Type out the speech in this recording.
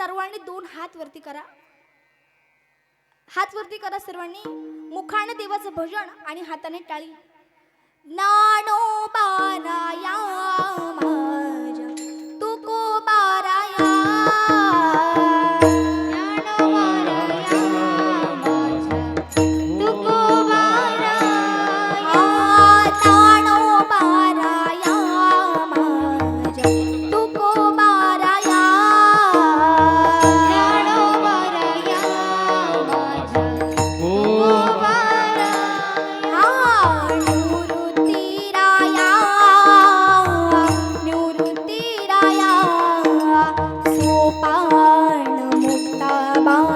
सर्वांनी दोन हात वरती करा. हात वरती करा सर्वांनी. मुखाने देवाचं भजन आणि हाताने टाळी. नानो बानायामा bom.